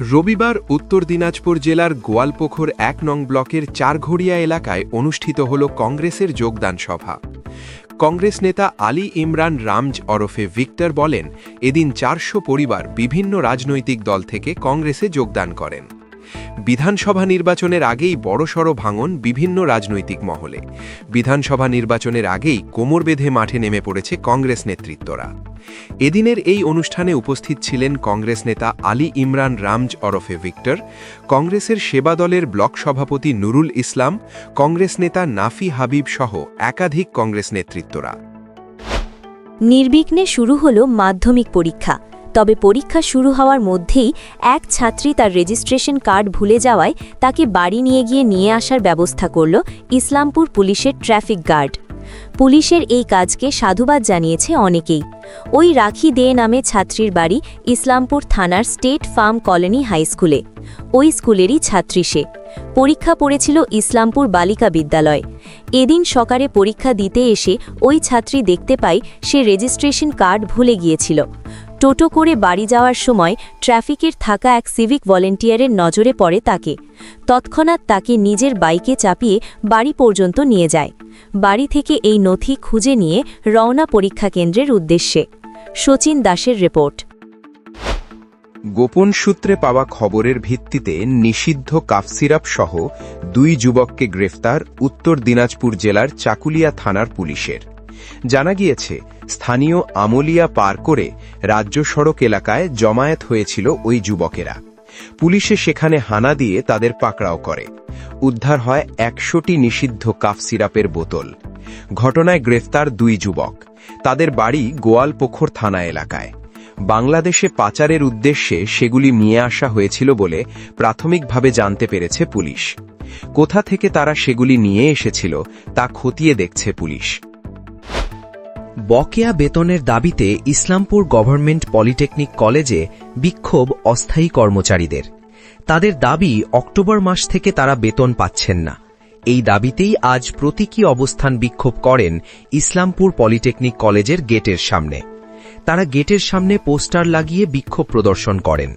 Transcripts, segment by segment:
রবিবার উত্তর দিনাজপুর জেলার গোয়ালপোখর এক নং ব্লকের চারঘড়িয়া এলাকায় অনুষ্ঠিত হল কংগ্রেসের যোগদান সভা। কংগ্রেস নেতা আলী ইমরান রামজ ওরফে ভিক্টর বলেন, এদিন চারশো পরিবার বিভিন্ন রাজনৈতিক দল থেকে কংগ্রেসে যোগদান করেন। বিধানসভা নির্বাচনের আগেই বড়সড় ভাঙন বিভিন্ন রাজনৈতিক মহলে। বিধানসভা নির্বাচনের আগেই কোমর বেঁধে মাঠে নেমে পড়েছে কংগ্রেস নেতৃত্বরা। এদিনের এই অনুষ্ঠানে উপস্থিত ছিলেন কংগ্রেস নেতা আলী ইমরান রামজ অরফে ভিক্টর, কংগ্রেসের সেবা দলের ব্লক সভাপতি নুরুল ইসলাম, কংগ্রেস নেতা নাফি হাবিব সহ একাধিক কংগ্রেস নেতৃত্বরা। নির্বিঘ্নে শুরু হল মাধ্যমিক পরীক্ষা। তবে পরীক্ষা শুরু হওয়ার মধ্যেই এক ছাত্রী তার রেজিস্ট্রেশন কার্ড ভুলে যাওয়ায় তাকে বাড়ি নিয়ে গিয়ে নিয়ে আসার ব্যবস্থা করল ইসলামপুর পুলিশের ট্রাফিক গার্ড পুলিশের এই কাজকে সাধুবাদ জানিয়েছে অনেকেই। ওই রাখি দে নামে ছাত্রীর বাড়ি ইসলামপুর থানার স্টেট ফার্ম কলোনি হাই স্কুলে ওই স্কুলেরই ছাত্রী সে। পরীক্ষা পড়েছিল ইসলামপুর বালিকা বিদ্যালয়। এদিন সকালে পরীক্ষা দিতে এসে ওই ছাত্রী দেখতে পায় সে রেজিস্ট্রেশন কার্ড ভুলে গিয়েছিল। টোটো করে বাড়ি যাওয়ার সময় ট্রাফিকের থাকা এক সিভিক ভলেন্টিয়ারের নজরে পড়ে তাকে। তৎক্ষণাৎ তাকে নিজের বাইকে চাপিয়ে বাড়ি পর্যন্ত নিয়ে যায়। বাড়ি থেকে এই নথি খুঁজে নিয়ে রওনা পরীক্ষা কেন্দ্রের উদ্দেশ্যে। শচীন দাসের রিপোর্ট। গোপন সূত্রে পাওয়া খবরের ভিত্তিতে নিষিদ্ধ কাফ সিরাপ সহ দুই যুবককে গ্রেফতার উত্তর দিনাজপুর জেলার চাকুলিয়া থানার পুলিশের। জানা গিয়েছে, স্থানীয় আমলিয়া পার করে রাজ্য সড়ক এলাকায় জমায়েত হয়েছিল ওই যুবকেরা। পুলিশে সেখানে হানা দিয়ে তাদের পাকড়াও করে। উদ্ধার হয় একশোটি নিষিদ্ধ কাফ সিরাপের বোতল। ঘটনায় গ্রেফতার দুই যুবক। তাদের বাড়ি গোয়ালপোখর থানা এলাকায়। বাংলাদেশে পাচারের উদ্দেশ্যে সেগুলি নিয়ে আসা হয়েছিল বলে প্রাথমিকভাবে জানতে পেরেছে পুলিশ। কোথা থেকে তারা সেগুলি নিয়ে এসেছিল, তা খতিয়ে দেখছে পুলিশ। বকেয়া বেতনের দাবিতে ইসলামপুর গভর্নমেন্ট পলিটেকনিক কলেজে বিক্ষোভ অস্থায়ী কর্মচারীদের। তাদের দাবি অক্টোবর মাস থেকে তারা বেতন পাচ্ছেন না। এই দাবিতেই আজ প্রতীকী অবস্থান বিক্ষোভ করেন ইসলামপুর পলিটেকনিক কলেজের গেটের সামনে। তারা গেটের সামনে পোস্টার লাগিয়ে বিক্ষোভ প্রদর্শন করেন।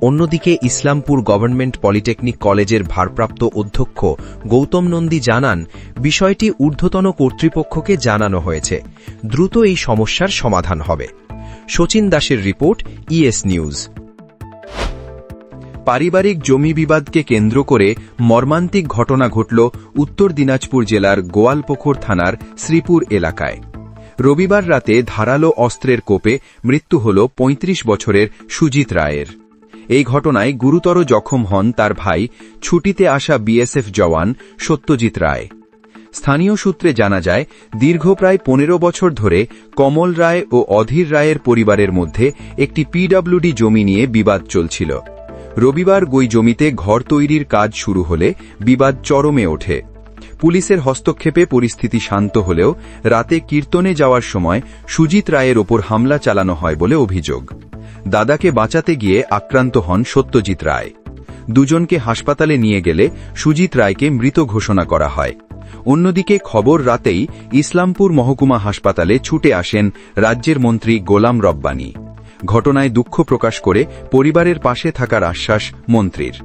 অন্যদিকে ইসলামপুর গভর্নমেন্ট পলিটেকনিক কলেজের ভারপ্রাপ্ত অধ্যক্ষ গৌতম নন্দী জানান, বিষয়টি ঊর্ধ্বতন কর্তৃপক্ষকে জানানো হয়েছে। দ্রুত এই সমস্যার সমাধান হবে। শচীন দাসের রিপোর্ট, ইএস নিউজ। পারিবারিক জমি বিবাদকে কেন্দ্র করে মর্মান্তিক ঘটনা ঘটল উত্তর দিনাজপুর জেলার গোয়ালপোখর থানার শ্রীপুর এলাকায়। রবিবার রাতে ধারালো অস্ত্রের কোপে মৃত্যু হল ৩৫ বছরের সুজিত রায়ের। এই ঘটনায় গুরুতর জখম হন তার ভাই, ছুটিতে আসা বিএসএফ জওয়ান সত্যজিৎ রায়। স্থানীয় সূত্রে জানা যায়, দীর্ঘ প্রায় পনেরো বছর ধরে কমল রায় ও অধীর রায়ের পরিবারের মধ্যে একটি পিডব্লিউডি জমি নিয়ে বিবাদ চলছিল। রবিবার গই জমিতে ঘর তৈরির কাজ শুরু হলে বিবাদ চরমে ওঠে। পুলিশের হস্তক্ষেপে পরিস্থিতি শান্ত হলেও রাতে কীর্তনে যাওয়ার সময় সুজিত রায়ের ওপর হামলা চালানো হয় বলে অভিযোগ। দাদাকে বাঁচাতে গিয়ে আক্রান্ত হন সত্যজিৎ রায়। দুজনকে হাসপাতালে নিয়ে গেলে সুজিত রায়কে মৃত ঘোষণা করা হয়। অন্যদিকে খবর রাতেই ইসলামপুর মহকুমা হাসপাতালে ছুটে আসেন রাজ্যের মন্ত্রী গোলাম রব্বানী। ঘটনায় দুঃখ প্রকাশ করে পরিবারের পাশে থাকার আশ্বাস মন্ত্রীর।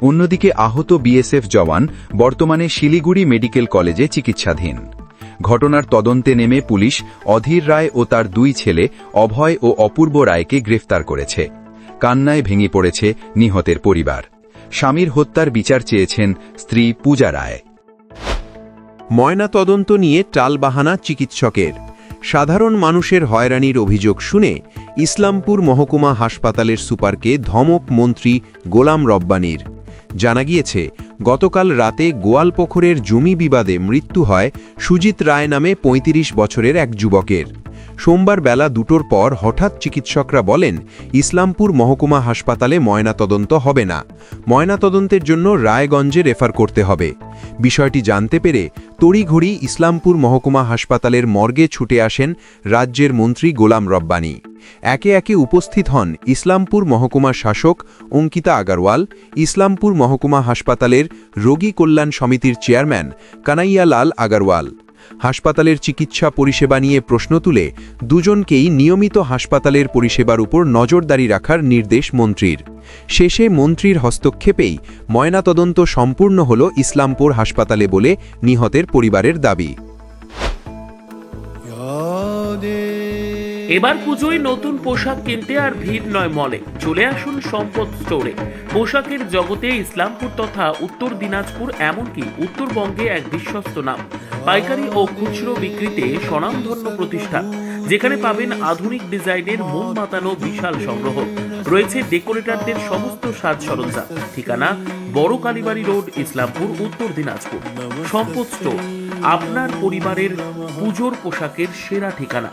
অন্যদিকে আহত বিএসএফ জওয়ান বর্তমানে শিলিগুড়ি মেডিকেল কলেজে চিকিৎসাধীন। ঘটনার তদন্তে নেমে পুলিশ অধীর রায় ও তার দুই ছেলে অভয় ও অপূর্ব রায়কে গ্রেফতার করেছে। কান্নায় ভেঙে পড়েছে নিহতের পরিবার। স্বামীর হত্যার বিচার চেয়েছেন স্ত্রী পূজা রায়। ময়না তদন্ত নিয়ে টালবাহানা চিকিৎসকের। সাধারণ মানুষের হয়রানির অভিযোগ শুনে ইসলামপুর মহকুমা হাসপাতালের সুপারকে ধমক মন্ত্রী গোলাম রব্বানির। জানা গিয়েছে, গতকাল রাতে গোয়ালপোখরের জমি বিবাদে মৃত্যু হয় সুজিত রায় নামে ৩৫ বছরের এক যুবকের। সোমবার বেলা দুটোর পর হঠাৎ চিকিৎসকরা বলেন, ইসলামপুর মহকুমা হাসপাতালে ময়নাতদন্ত হবে না। ময়নাতদন্তের জন্য রায়গঞ্জে রেফার করতে হবে। বিষয়টি জানতে পেরে তড়িঘড়ি ইসলামপুর মহকুমা হাসপাতালের মর্গে ছুটে আসেন রাজ্যের মন্ত্রী গোলাম রব্বানী। একে একে উপস্থিত হন ইসলামপুর মহকুমা শাসক অঙ্কিতা আগারওয়াল, ইসলামপুর মহকুমা হাসপাতালের রোগী কল্যাণ সমিতির চেয়ারম্যান কানাইয়া লাল আগারওয়াল। হাসপাতালের চিকিৎসা পরিষেবা নিয়ে প্রশ্ন তুলে দুজনকেই নিয়মিত হাসপাতালের পরিষেবার উপর নজরদারি রাখার নির্দেশ মন্ত্রীর। শেষে মন্ত্রীর হস্তক্ষেপেই ময়নাতদন্ত সম্পূর্ণ হল ইসলামপুর হাসপাতালে বলে নিহতের পরিবারের দাবি। এবার পুজোয় নতুন পোশাক কিনতে আর ভিড় নয় মলে। চলে আসুন সম্পদ স্টোরে পোশাকের জগতে ইসলামপুর তথা উত্তর দিনাজপুর এমনকি উত্তরবঙ্গে এক বিশ্বস্ত নাম। পাইকারি ও খুচরো বিক্রিতে স্বনামধন্য প্রতিষ্ঠান, যেখানে পাবেন আধুনিক ডিজাইনের মন মাতানো বিশাল সংগ্রহ। রয়েছে ডেকোরেটরদের সমস্ত সাজ সরঞ্জাম। ঠিকানা বড় কালীবাড়ি রোড, ইসলামপুর, উত্তর দিনাজপুর। সম্পদ স্টোর আপনার পরিবারের পুজোর পোশাকের সেরা ঠিকানা।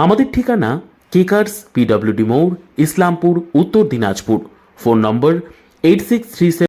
আমাদের ঠিকানা কেকার্স পিডব্লিউডি মোড় Islampur Uttar Dinajpur phone number eight six three